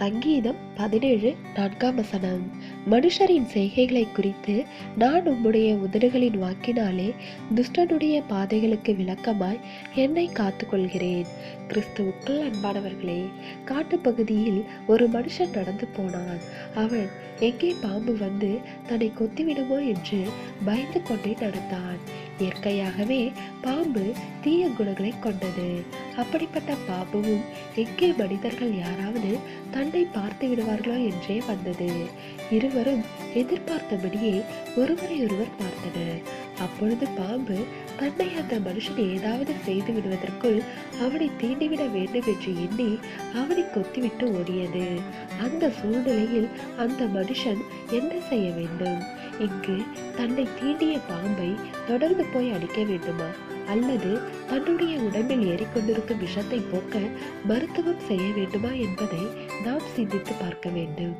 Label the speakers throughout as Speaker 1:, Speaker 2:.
Speaker 1: சங்கீதம் பதினேழு நான்காம் வசனம். மனுஷரின் செய்கைகளை குறித்து நான் உம்முடைய உதடுகளின் வாக்கினாலே துஷ்டனுடைய பாதைகளுக்கு விளக்கமாய் என்னை காத்துக்கொள்கிறேன். கிறிஸ்துவுக்குள் அன்பானவர்களே காட்டுப்பகுதியில் ஒரு மனுஷன் நடந்து போனான். அவன் எங்கே பாம்பு வந்து தன்னை கொத்திவிடுமோ என்று பயந்து கொண்டே நடந்தான். இயற்கையாகவே பாம்பு தீய குணங்களை கொண்டது. அப்படிப்பட்ட பாம்பும் எங்கே மனிதர்கள் யாராவது தன்னை பார்த்து விடுவார்களோ என்றே வந்தது. இருவரும் எதிர்பார்த்தபடியே ஒருவரையொருவர் பார்த்தனர். அப்பொழுது பாம்பு தன்னை அந்த மனுஷன் ஏதாவது செய்து விடுவதற்குள் அவனை தீண்டிவிட வேண்டும் என்று எண்ணி அவனை கொத்திவிட்டு ஓடியது. அந்த சூழ்நிலையில் அந்த மனுஷன் என்ன செய்ய வேண்டும்? இங்கு தன்னை தீண்டிய பாம்பை தொடர்ந்து போய் அடிக்க வேண்டுமா? அல்லது தன்னுடைய உடம்பில் ஏறிக்கொண்டிருக்கும் விஷத்தை போக்க மருத்துவம் செய்ய வேண்டுமா என்பதை நாம் சிந்தித்து பார்க்க வேண்டும்.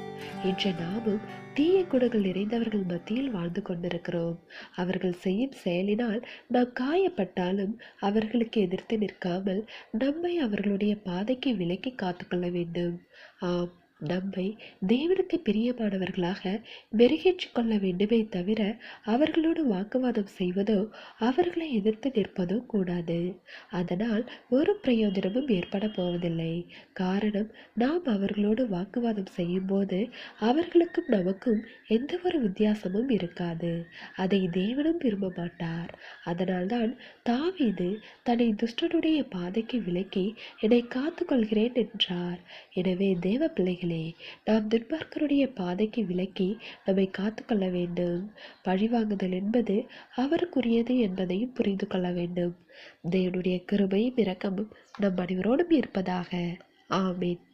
Speaker 1: இன்று நாமும் தீய குணங்கள் நிறைந்தவர்கள் மத்தியில் வாழ்ந்து கொண்டிருக்கிறோம். அவர்கள் செய்யும் செயலினால் நாம் காயப்பட்டாலும் அவர்களுக்கு எதிர்த்து நிற்காமல் நம்மை அவர்களுடைய பாதைக்கு விலக்கி காத்துக்கொள்ள வேண்டும். ஆம் நம்மை தேவனுக்கு பிரியமானவர்களாக மெருகேற்றிக் கொள்ள வேண்டுமே தவிர அவர்களோடு வாக்குவாதம் செய்வதோ அவர்களை எதிர்த்து நிற்பதோ கூடாது. அதனால் ஒரு பிரயோஜனமும் ஏற்பட போவதில்லை. காரணம் நாம் அவர்களோடு வாக்குவாதம் செய்யும்போது அவர்களுக்கும் நமக்கும் எந்த ஒரு வித்தியாசமும் இருக்காது. அதை தேவனும் விரும்ப மாட்டார். அதனால்தான் தாவீது தன்னை துஷ்டனுடைய பாதைக்கு விலக்கி என்னை காத்துக்கொள்கிறேன் என்றார். எனவே தேவ பிள்ளைகள் நாம் துன்மார்க்கருடைய பாதைக்கு விலக்கி நம்மை காத்துக்கொள்ள வேண்டும். பழிவாங்குதல் என்பது அவருக்குரியது என்பதையும் புரிந்து கொள்ள வேண்டும். தேவனுடைய கிருபையும் இரக்கமும் நம் அனைவரோடும் இருப்பதாக. ஆமீன்.